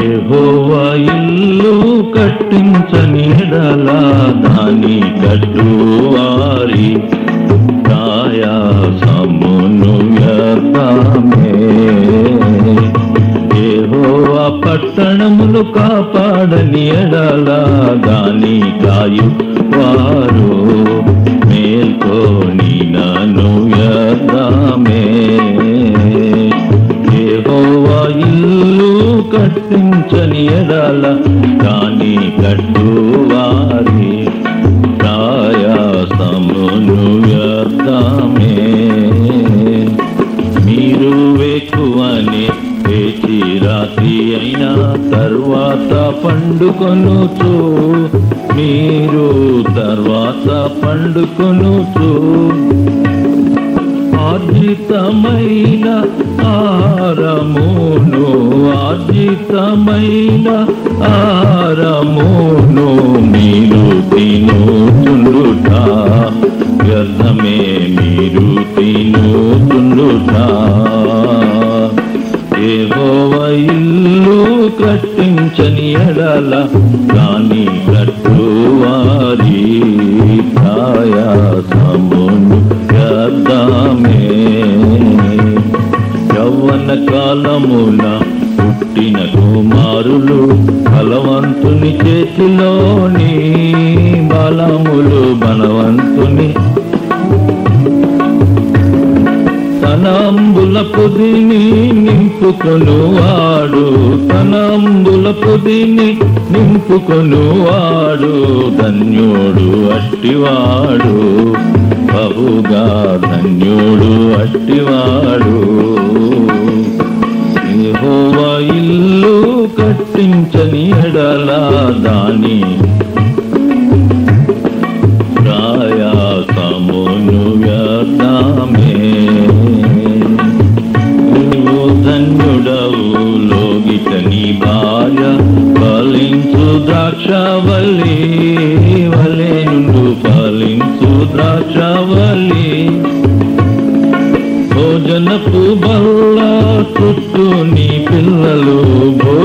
ఏహోవా ఇల్లు కట్టించని దాని దాని కట్టువారి ప్రయాసమును వ్యర్థమే. ఏహోవా పట్టణములు కాపాడని ఎడలా దాని కాయు వారు మేల్కొని నను కట్టించని ఎడాల దాని కట్టువారి ప్రయాసమును వ్యర్థమే. మీరు వేకువని వేచి రాత్రి అయినా తర్వాత పండుకొనుచు. మీరు తర్వాత పండుకొనుచు. ఆర్జితమైన ఆరము సంగీతమైన ఆరమును మీరు తినుచుండుట. వ్యర్థమే మీరు తినుచుండుట. ఏహోవ ఇల్లు కట్టించని ఎడల దాని కట్టువారి ప్రయాసమును వ్యర్థమే. యవ్వన కాలమున పుట్టిన కుమారులు బలవంతుని చేతిలోని బలములు బలవంతుని. తనంబుల పొదిని నింపుకొను వాడు తనంబుల పొదిని నింపుకొను వాడు ధన్యుడు అట్టివాడు బహుగా ధన్యుడు అట్టివాడు. దాని ప్రయాసమును వ్యర్థమే నీవు ధన్యుడవు లోగిట నీ భార్య ఫలించు ద్రాక్షవల్లి వలె నుండు ఫలించు ద్రాక్ష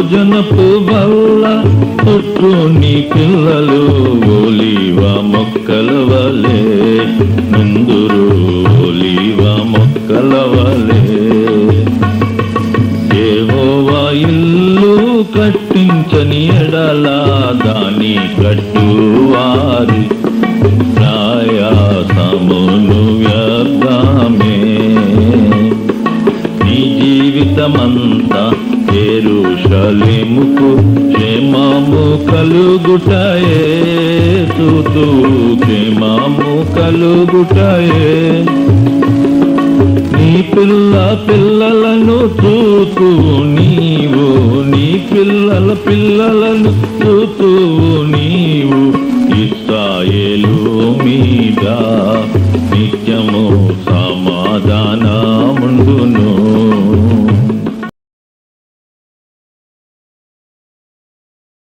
భోజనపు వల్ల చుట్టూ నీ పిల్లలు ఓలివ మొక్కల వలే. నుందురు ఓలివ మొక్కల వలే. ఏవోవా ఇల్లు కట్టించని ఎడలా జీవితమంతా ఎరుషలేముకు క్షేమము కలుగుటయే చూతూ క్షేమము కలుగుటయే. నీ పిల్ల పిల్లలను చూతూ నీవు నీ పిల్లల పిల్లలను చూతూ